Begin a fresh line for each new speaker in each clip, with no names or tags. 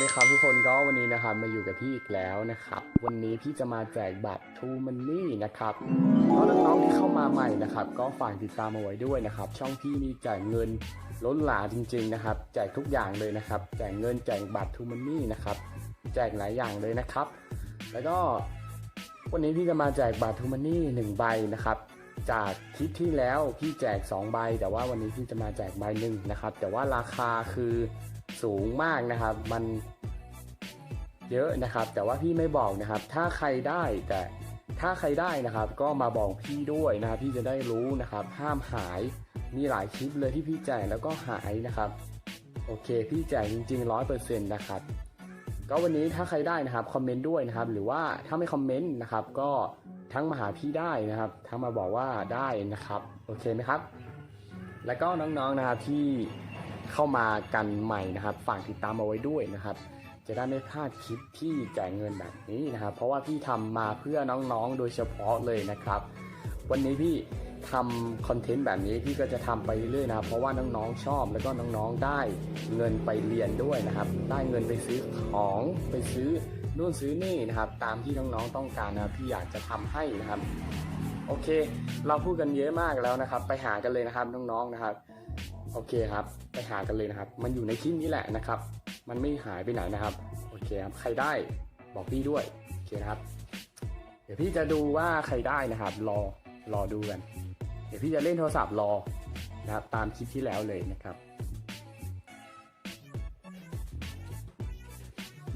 ดีครับทุกคนก็วันนี้นะครับมาอยู่กับพี่อีกแล้วนะครับ วันนี้พี่จะมาแจกบัตร True Money นะครับก็น้องๆที่เข้ามาใหม่นะครับ ก็ฝากติดตามเอาไว้ด้วยนะครับ ช่องพี่มีแจกเงินล้นหลามจริง ๆนะครับ แจกทุกอย่างเลยนะครับ แจกเงินแจกบัตร True Money นะครับ แจกหลายอย่างเลยนะครับ แล้วก็วันนี้พี่จะมาแจกบัตร True Money หนึ่งใบนะครับ จากคลิปที่แล้วพี่แจก2ใบแต่ว่าวันนี้พี่จะมาแจกใบหนึ่งนะครับ แต่ว่าราคาคือ สูงมากนะครับ มันเยอะนะครับ แต่ว่าพี่ไม่บอกนะครับ ถ้าใครได้แต่ถ้าใครได้นะครับ ก็มาบอกพี่ด้วยนะครับ พี่จะได้รู้นะครับ ห้ามหายมีหลายคลิปเลยที่พี่แจกแล้วก็หายนะครับ โอเค พี่แจกจริงๆร้อยเปอร์เซ็นต์นะครับก็วันนี้ถ้าใครได้นะครับคอมเมนต์ด้วยนะครับ หรือว่าถ้าไม่คอมเมนต์นะครับ ก็ทั้งมาหาพี่ได้นะครับทั้งมาบอกว่าได้นะครับ โอเคไหมครับ แล้วก็น้องๆนะครับที่ เข้ามากันใหม่นะครับฝากติดตามเอาไว้ด้วยนะครับ จะได้ไม่พลาดคลิปที่แจกเงินแบบนี้นะครับ เพราะว่าพี่ทำมาเพื่อน้องๆ โดยเฉพาะเลยนะครับ วันนี้พี่ทำคอนเทนต์แบบนี้พี่ก็จะทำไปเรื่อยนะครับ เพราะว่าน้องๆชอบแล้วก็น้องๆได้เงินไปเรียนด้วยนะครับ ได้เงินไปซื้อของไปซื้อนู่นซื้อนี่นะครับ ตามที่น้องๆต้องการนะพี่อยากจะทำให้นะครับ โอเค เราพูดกันเยอะมากแล้วนะครับ ไปหากันเลยนะครับน้องๆนะครับ โอเคครับ ไปหากันเลยนะครับ มันอยู่ในคลิปนี้แหละนะครับ มันไม่หายไปไหนนะครับ โอเคครับ ใครได้บอกพี่ด้วย โอเคครับ เดี๋ยวพี่จะดูว่าใครได้นะครับ รอ รอดูกัน เดี๋ยวพี่จะเล่นโทรศัพท์รอนะครับ ตามคลิปที่แล้วเลยนะครับ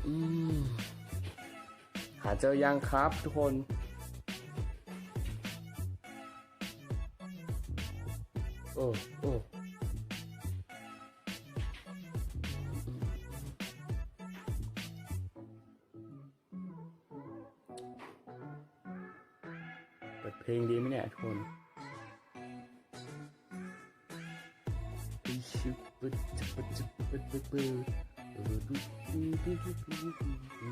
อืม หาเจอยังครับทุกคนโอ้โอ้ ปิดเพลงดีไหมเนี่ยทุกคนชิบปึ๊ดชิบปึ๊ดชิบปึ๊ดปึ๊ดปึ๊ดเออดูดูดูดูดู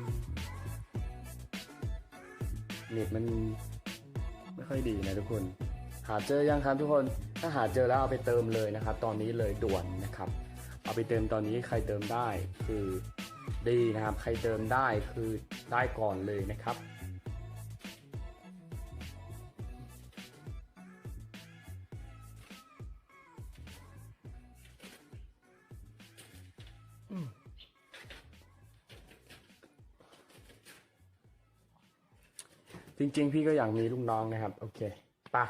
เน็ตมันไม่ค่อยดีนะทุกคน หาเจอยังครับทุกคน ถ้าหาเจอแล้วเอาไปเติมเลยนะครับ ตอนนี้เลยด่วนนะครับ เอาไปเติมตอนนี้ใครเติมได้คือดีนะครับ ใครเติมได้คือได้ก่อนเลยนะครับ จริง ๆ พี่ก็อยากมีลูกน้องนะครับ โอเคปะ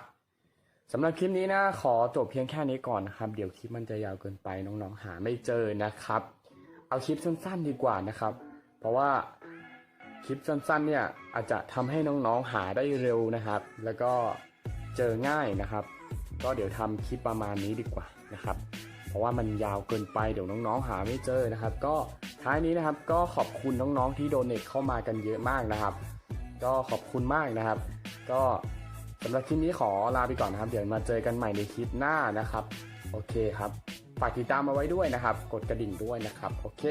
สำหรับคลิปนี้นะ ขอจบเพียงแค่นี้ก่อนนะครับ เดี๋ยวคลิปมันจะยาวเกินไปน้องๆ หาไม่เจอนะครับ เอาคลิปสั้นๆดีกว่านะครับ เพราะว่าคลิปสั้นๆ เนี่ยอาจจะทำให้น้องๆ หาได้เร็วนะครับ แล้วก็เจอง่ายนะครับ ก็เดี๋ยวทำคลิปประมาณนี้ดีกว่านะครับ เพราะว่ามันยาวเกินไปเดี๋ยวน้องๆ หาไม่เจอนะครับ ก็ท้ายนี้นะครับก็ขอบคุณน้องๆ ที่โดเนทเข้ามากันเยอะมากนะครับ ก็ขอบคุณมากนะครับ ก็สำหรับคลิปนี้ขอลาไปก่อนนะครับ เดี๋ยวมาเจอกันใหม่ในคลิปหน้านะครับ โอเคครับ ฝากติดตามมาไว้ด้วยนะครับ กดกระดิ่งด้วยนะครับ โอเค